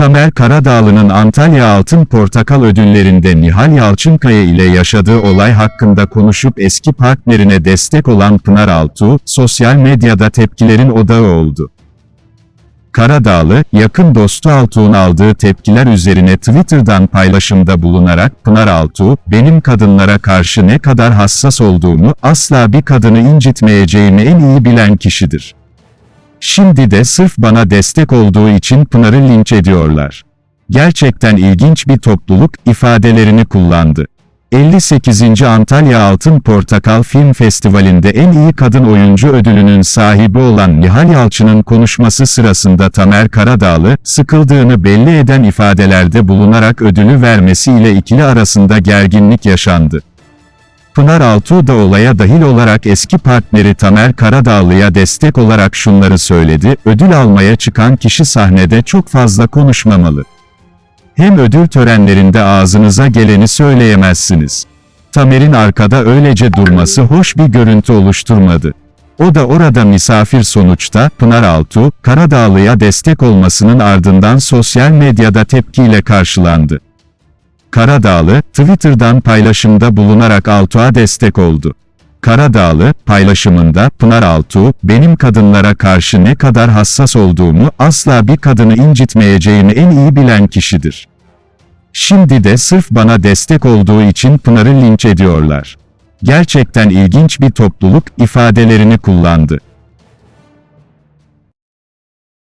Tamer Karadağlı'nın Antalya Altın Portakal ödüllerinde Nihal Yalçınkaya ile yaşadığı olay hakkında konuşup eski partnerine destek olan Pınar Altuğ, sosyal medyada tepkilerin odağı oldu. Karadağlı, yakın dostu Altuğ'un aldığı tepkiler üzerine Twitter'dan paylaşımda bulunarak Pınar Altuğ, benim kadınlara karşı ne kadar hassas olduğumu, asla bir kadını incitmeyeceğimi en iyi bilen kişidir. Şimdi de sırf bana destek olduğu için Pınar'ı linç ediyorlar. Gerçekten ilginç bir topluluk ifadelerini kullandı. 58. Antalya Altın Portakal Film Festivali'nde en iyi kadın oyuncu ödülünün sahibi olan Nihal Yalçın'ın konuşması sırasında Tamer Karadağlı, sıkıldığını belli eden ifadelerde bulunarak ödülü vermesiyle ikili arasında gerginlik yaşandı. Pınar Altuğ da olaya dahil olarak eski partneri Tamer Karadağlı'ya destek olarak şunları söyledi, ödül almaya çıkan kişi sahnede çok fazla konuşmamalı. Hem ödül törenlerinde ağzınıza geleni söyleyemezsiniz. Tamer'in arkada öylece durması hoş bir görüntü oluşturmadı. O da orada misafir sonuçta, Pınar Altuğ, Karadağlı'ya destek olmasının ardından sosyal medyada tepkiyle karşılandı. Karadağlı, Twitter'dan paylaşımda bulunarak Altuğ'a destek oldu. Karadağlı, paylaşımında, Pınar Altuğ, benim kadınlara karşı ne kadar hassas olduğumu, asla bir kadını incitmeyeceğimi en iyi bilen kişidir. Şimdi de sırf bana destek olduğu için Pınar'ı linç ediyorlar. Gerçekten ilginç bir topluluk ifadelerini kullandı.